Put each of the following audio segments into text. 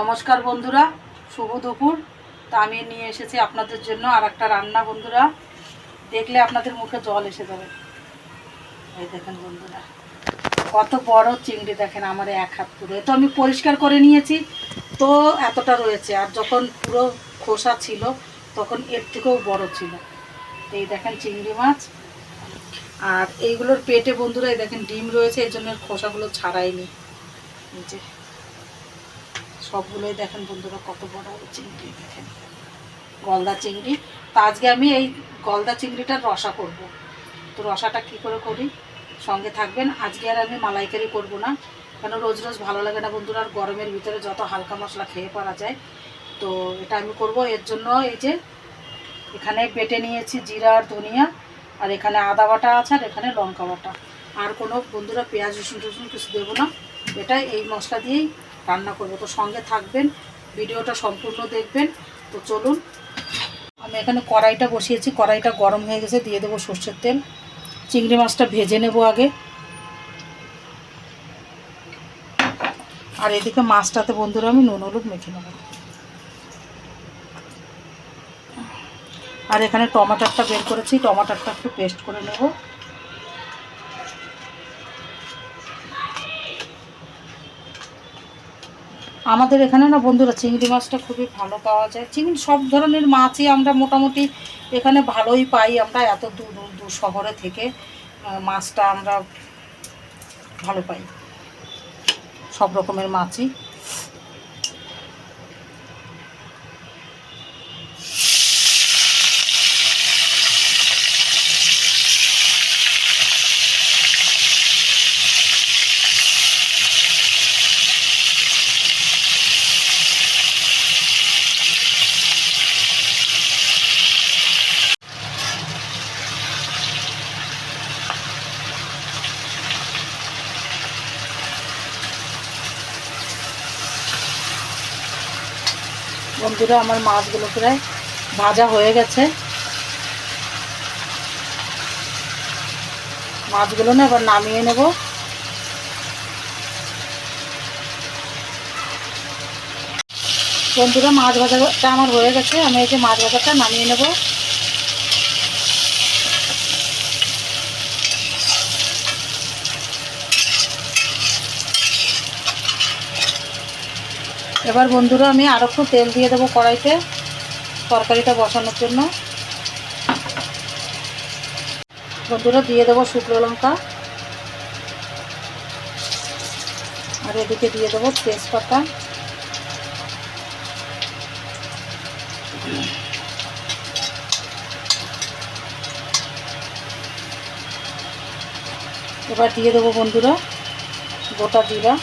নমস্কার বন্ধুরা, শুভ দুপুর। তা আমি নিয়ে এসেছি আপনাদের জন্য আর একটা রান্না, বন্ধুরা। দেখলে আপনাদের মুখে জল এসে যাবে। এই দেখেন বন্ধুরা, কত বড় চিংড়ি দেখেন আমার এক হাত পুরো তো আমি পরিষ্কার করে নিয়েছি, তো এতটা রয়েছে। আর যখন পুরো খোসা ছিল, তখন এর থেকেও বড় ছিল। এই দেখেন চিংড়ি মাছ। আর এইগুলোর পেটে বন্ধুরা, এই দেখেন ডিম রয়েছে, এই জন্য খোসাগুলো ছাড়াইনি। যে সবগুলোই দেখেন বন্ধুরা, কত বড় চিংড়ি দেখেন। গলদা চিংড়ি। তা আজকে আমি এই গলদা চিংড়িটার রসা করব। তো রসাটা কি করে করি? সঙ্গে থাকবেন। আজকে আর আমি মালাইকারি করব না, কেন রোজ রোজ ভালো লাগে না বন্ধুরা, আর গরমের ভিতরে যত হালকা মশলা খেয়ে পারা যায়। তো এটা আমি করব। এর জন্য এই যে এখানে বেটে নিয়েছি জিরা আর ধনিয়া, আর এখানে আদা বাটা আছে, আর এখানে লঙ্কা বাটা। আর কোনো বন্ধুরা পেঁয়াজ রসুন টসুন কিছু দেবো না। এটা এই মশলা দিয়েই রান্না করব। তো সঙ্গে থাকবেন, ভিডিওটা সম্পূর্ণ দেখবেন। তো চলুন, আমি এখানে কড়াইটা বসিয়েছি। কড়াইটা গরম হয়ে গেছে, দিয়ে দেবো সর্ষের তেল। চিংড়ি মাছটা ভেজে নেব আগে। আর এদিকে মাছটাতে বন্ধুরা, আমি নুন, হলুদ মেখে নেব। আর এখানে টমাটারটা বের করেছি। টমাটারটা একটু পেস্ট করে নেব। আমাদের এখানে না বন্ধুরা চিংড়ি মাছটা খুবই ভালো পাওয়া যায়। চিংড়ি সব ধরনের মাছই আমরা মোটামুটি এখানে ভালোই পাই। আমরা এত দূর দূর শহরে থেকে মাছটা আমরা ভালো পাই। সব রকমের মাছই। বন্ধুরা আমার মাছগুলো প্রায় ভাজা হয়ে গেছে। মাছগুলো না এবার নামিয়ে নেব। বন্ধুরা, মাছ ভাজাটা আমার হয়ে গেছে। আমি এই যে মাছ ভাজাটা নামিয়ে নেব। এবার বন্ধুরা আমি আরও একটু তেল দিয়ে দেবো কড়াইতে তরকারিটা বসানোর জন্য। বন্ধুরা দিয়ে দেবো শুকনো লঙ্কা। আর এদিকে দিয়ে দেবো তেজপাতা। এবার দিয়ে দেবো বন্ধুরা গোটা জিরা।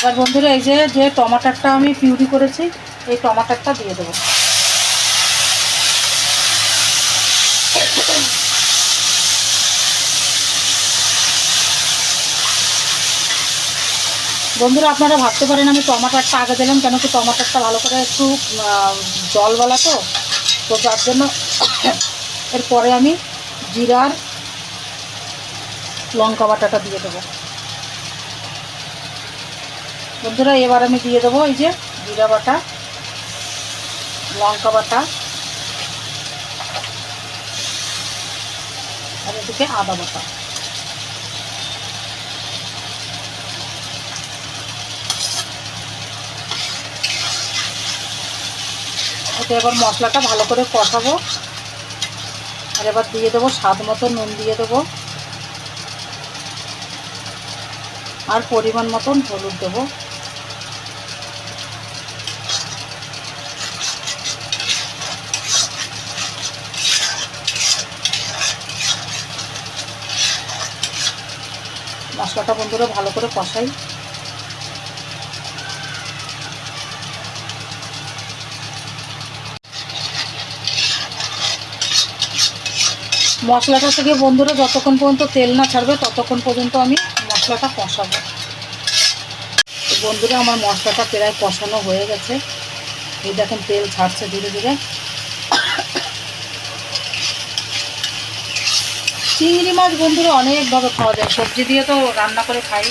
এবার বন্ধুরা এই যে যে টমাটারটা আমি পিউরি করেছি, এই টমাটারটা দিয়ে দেবো। বন্ধুরা আপনারা ভাবতে পারেন, আমি টমাটারটা আগে দিলাম, কেন কি টমাটারটা ভালো করে একটু জলওয়ালা তো তো যার জন্য এরপরে আমি জিরার লঙ্কা বাটাটা দিয়ে দেবো। বন্ধুরা, এবার আমি দিয়ে দেবো এই যে জিরা বাটা, লঙ্কা বাটা, আর এদিকে আদা বাটা। এবার মশলাটা ভালো করে কষাবো। আর এবার দিয়ে দেবো স্বাদ মতো নুন দিয়ে দেবো। আর পরিমাণ মতন হলুদ দেবো। মশলাটা বন্ধুরা ভালো করে কষাই। মশলাটা থেকে বন্ধুরা যতক্ষণ পর্যন্ত তেল না ছাড়বে, ততক্ষণ পর্যন্ত আমি মশলাটা কষাবো। বন্ধুরা, আমার মশলাটা প্রায় কষানো হয়ে গেছে। এই দেখেন তেল ছাড়ছে ধীরে ধীরে। চিংড়ি মাছ বন্ধুরা অনেকভাবে খাওয়া যায়। সবজি দিয়ে তো রান্না করে খাই।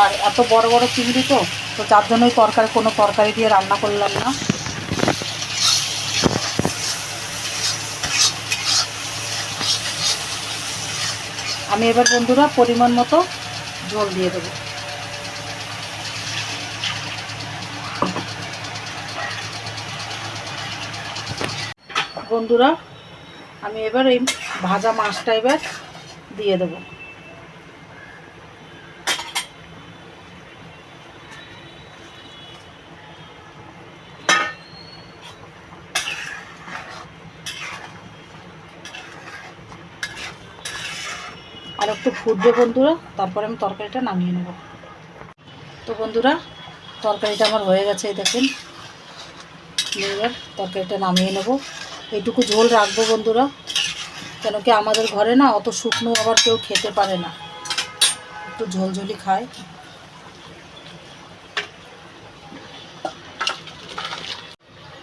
আর এত বড় বড় চিংড়ি তো তো যার জন্যই তরকারি, কোনো তরকারি দিয়ে রান্না করলাম না। আমি এবার বন্ধুরা পরিমাণ মতো ঝোল দিয়ে দেবো। বন্ধুরা, আমি এবার এই ভাজা মাছটা এবার দিয়ে দেবো। আর একটু ফুটবে বন্ধুরা, তারপরে আমি তরকারিটা নামিয়ে নেব। তো বন্ধুরা, তরকারিটা আমার হয়ে গেছে দেখেন। এবার তরকারিটা নামিয়ে নেব। এইটুকু ঝোল রাখব বন্ধুরা। কেন কি আমাদের ঘরে না অত শুকনো আবার কেউ খেতে পারে না? একটু ঝোলঝোলি খায়।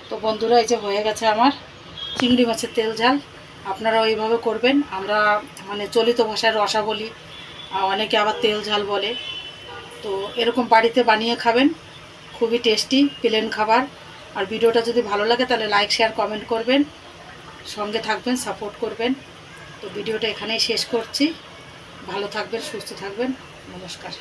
তো বন্ধুরা, এই যে হয়ে গেছে আমার চিংড়ি মাছের তেল ঝাল। আপনারা ওইভাবে করবেন। আমরা মানে চলিত ভাষায় রসা বলি অনেকে আবার তেল ঝাল বলে। তো এরকম বাড়িতে বানিয়ে খাবেন। খুবই টেস্টি, প্লেন খাবার। আর ভিডিওটা যদি ভালো লাগে তাহলে লাইক শেয়ার কমেন্ট করবেন। সঙ্গে থাকবেন সাপোর্ট করবেন। তো ভিডিওটা এখানেই শেষ করছি। ভালো থাকবেন সুস্থ থাকবেন। নমস্কার।